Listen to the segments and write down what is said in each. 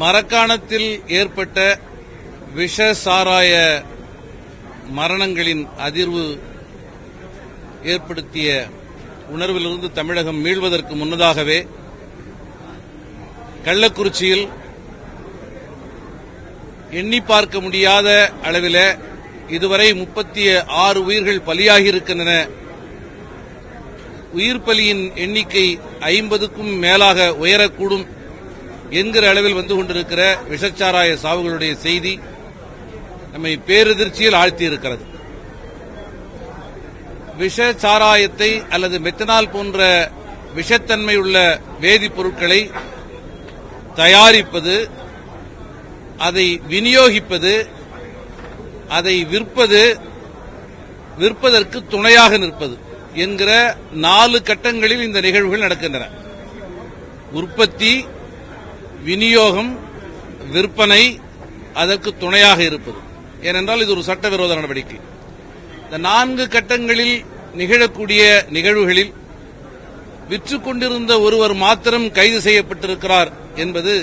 மரக்காணத்தில் ஏற்பட்ட விஷ சாராய மரணங்களின் அதிர்வு ஏற்படுத்திய உணர்விலிருந்து தமிழகம் மீள்வதற்கு முன்னதாகவே கள்ளக்குறிச்சியில் எண்ணி பார்க்க முடியாத அளவில் இதுவரை முப்பத்தி ஆறு உயிர்கள் பலியாகியிருக்கின்றன. உயிர் பலியின் எண்ணிக்கை ஐம்பதுக்கும் மேலாக உயரக்கூடும். என்கிற அளவில் வந்து கொண்டிருக்கிற விஷச்சாராய சாவுகளுடைய செய்தி நம்மை பேரெதிர்ச்சியில் ஆழ்த்தியிருக்கிறது. விஷ சாராயத்தை அல்லது மெத்தனால் போன்ற விஷத்தன்மை உள்ள வேதிப்பொருட்களை தயாரிப்பது அதை விநியோகிப்பது அதை விற்பது விற்பதற்கு துணையாக நிற்பது என்கிற நாலு கட்டங்களில் இந்த நிகழ்வுகள் நடக்கின்றன. உற்பத்தி விநியோகம் விற்பனை அதற்கு துணையாக இருப்பது. ஏனென்றால் இது ஒரு சட்டவிரோத நடவடிக்கை. இந்த நான்கு கட்டங்களில் நிகழக்கூடிய நிகழ்வுகளில் விற்று கொண்டிருந்த ஒருவர் மாத்திரம் கைது செய்யப்பட்டிருக்கிறார் என்பது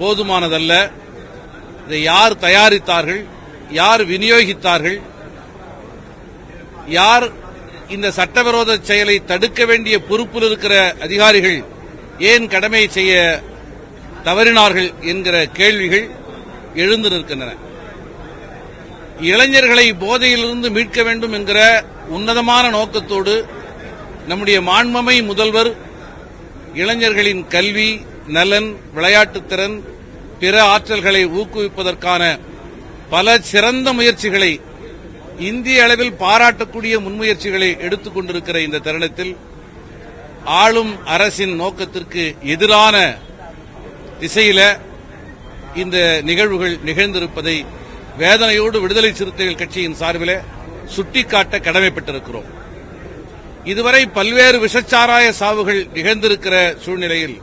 போதுமானதல்ல. இதை யார் தயாரித்தார்கள் யார் விநியோகித்தார்கள் யார் இந்த சட்டவிரோத செயலை தடுக்க வேண்டிய பொறுப்பில் இருக்கிற அதிகாரிகள் ஏன் கடமை செய்ய தவறினார்கள் என்கிற கேள்விகள் எழுந்து நிற்கின்றன. இளைஞர்களை போதையிலிருந்து மீட்க வேண்டும் என்கிற உன்னதமான நோக்கத்தோடு நம்முடைய மாண்பமை முதல்வர் இளைஞர்களின் கல்வி நலன் விளையாட்டுத்திறன் பிற ஆற்றல்களை ஊக்குவிப்பதற்கான பல சிறந்த முயற்சிகளை இந்திய அளவில் பாராட்டக்கூடிய முன்முயற்சிகளை எடுத்துக் கொண்டிருக்கிற இந்த தருணத்தில் ஆளும் அரசின் நோக்கத்திற்கு எதிரான திசையில இந்த நிகழ்வுகள் நிகழ்ந்திருப்பதை வேதனையோடு விடுதலை சிறுத்தைகள் கட்சியின் சார்பில் சுட்டிக்காட்ட கடமைப்பட்டிருக்கிறோம். இதுவரை பல்வேறு விஷச்சாராய சாவுகள் நிகழ்ந்திருக்கிற சூழ்நிலையில்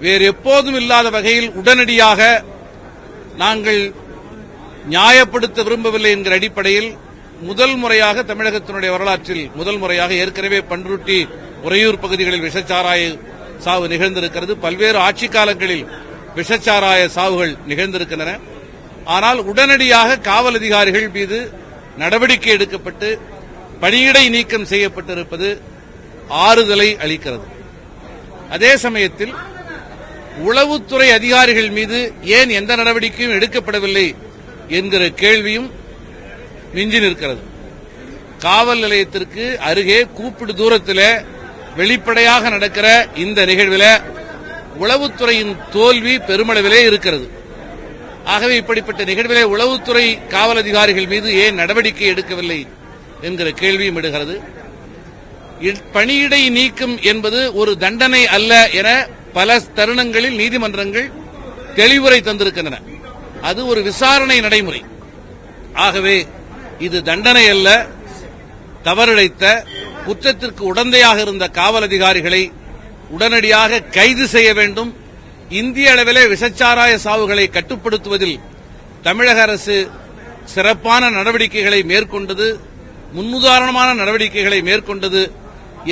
வேறு எப்போதும் இல்லாத வகையில் உடனடியாக நாங்கள் நியாயப்படுத்த விரும்பவில்லை என்கிற அடிப்படையில் முதல் முறையாக தமிழகத்தினுடைய வரலாற்றில் முதல் முறையாக ஏற்கனவே பன்ருட்டி உறையூர் பகுதிகளில் விஷச்சாராய சாவு நிகழ்ந்திருக்கிறது. பல்வேறு ஆட்சி காலங்களில் விஷச்சாராய சாவுகள் நிகழ்ந்திருக்கின்றன. ஆனால் உடனடியாக காவல் அதிகாரிகள் மீது நடவடிக்கை எடுக்கப்பட்டு பணியிடை நீக்கம் செய்யப்பட்டிருப்பது ஆறுதலை அளிக்கிறது. அதே சமயத்தில் உளவுத்துறை அதிகாரிகள் மீது ஏன் எந்த நடவடிக்கையும் எடுக்கப்படவில்லை என்கிற கேள்வியும் மிஞ்சி நிற்கிறது. காவல் நிலையத்திற்கு அருகே கூப்பிடு தூரத்தில் வெளிப்படையாக நடக்கிற இந்த நிகழ்வில் உளவுத்துறையின் தோல்வி பெருமளவிலே இருக்கிறது. ஆகவே இப்படிப்பட்ட நிகழ்விலே உளவுத்துறை காவல் அதிகாரிகள் மீது ஏன் நடவடிக்கை எடுக்கவில்லை என்கிற கேள்வியும் இடுகிறது இ- பணியிடை நீக்கம் என்பது ஒரு தண்டனை அல்ல என பல தருணங்களில் நீதிமன்றங்கள் தெளிவுரை தந்திருக்கின்றன. அது ஒரு விசாரணை நடைமுறை. ஆகவே இது தண்டனை அல்ல தவறிழைத்த குற்றத்திற்கு உடந்தையாக இருந்த காவல் அதிகாரிகளை உடனடியாக கைது செய்ய வேண்டும். இந்திய அளவிலே விஷச்சாராய சாவுகளை கட்டுப்படுத்துவதில் தமிழக அரசு சிறப்பான நடவடிக்கைகளை மேற்கொண்டது முன்னுதாரணமான நடவடிக்கைகளை மேற்கொண்டது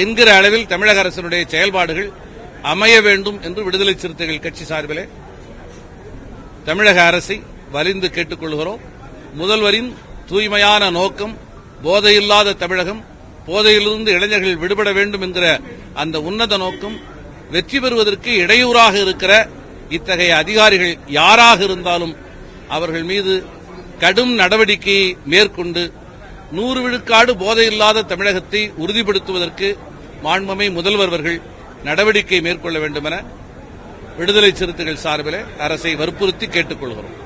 என்கிற அளவில் தமிழக அரசினுடைய செயல்பாடுகள் அமைய வேண்டும் என்று விடுதலை சிறுத்தைகள் கட்சி சார்பிலே தமிழக அரசை வலிந்து கேட்டுக்கொள்கிறோம். முதல்வரின் தூய்மையான நோக்கம் போதையில்லாத தமிழகம் போதையிலிருந்து இளைஞர்கள் விடுபட வேண்டும் என்கிற அந்த உன்னத நோக்கம் வெற்றி பெறுவதற்கு இடையூறாக இருக்கிற இத்தகைய அதிகாரிகள் யாராக இருந்தாலும் அவர்கள் மீது கடும் நடவடிக்கையை மேற்கொண்டு நூறு விழுக்காடு போதையில்லாத தமிழகத்தை உறுதிப்படுத்துவதற்கு மாண்பமை முதல்வர்கள் நடவடிக்கை மேற்கொள்ள வேண்டும் என விடுதலை சிறுத்தைகள் சார்பில் அரசை வற்புறுத்தி கேட்டுக்கொள்கிறோம்.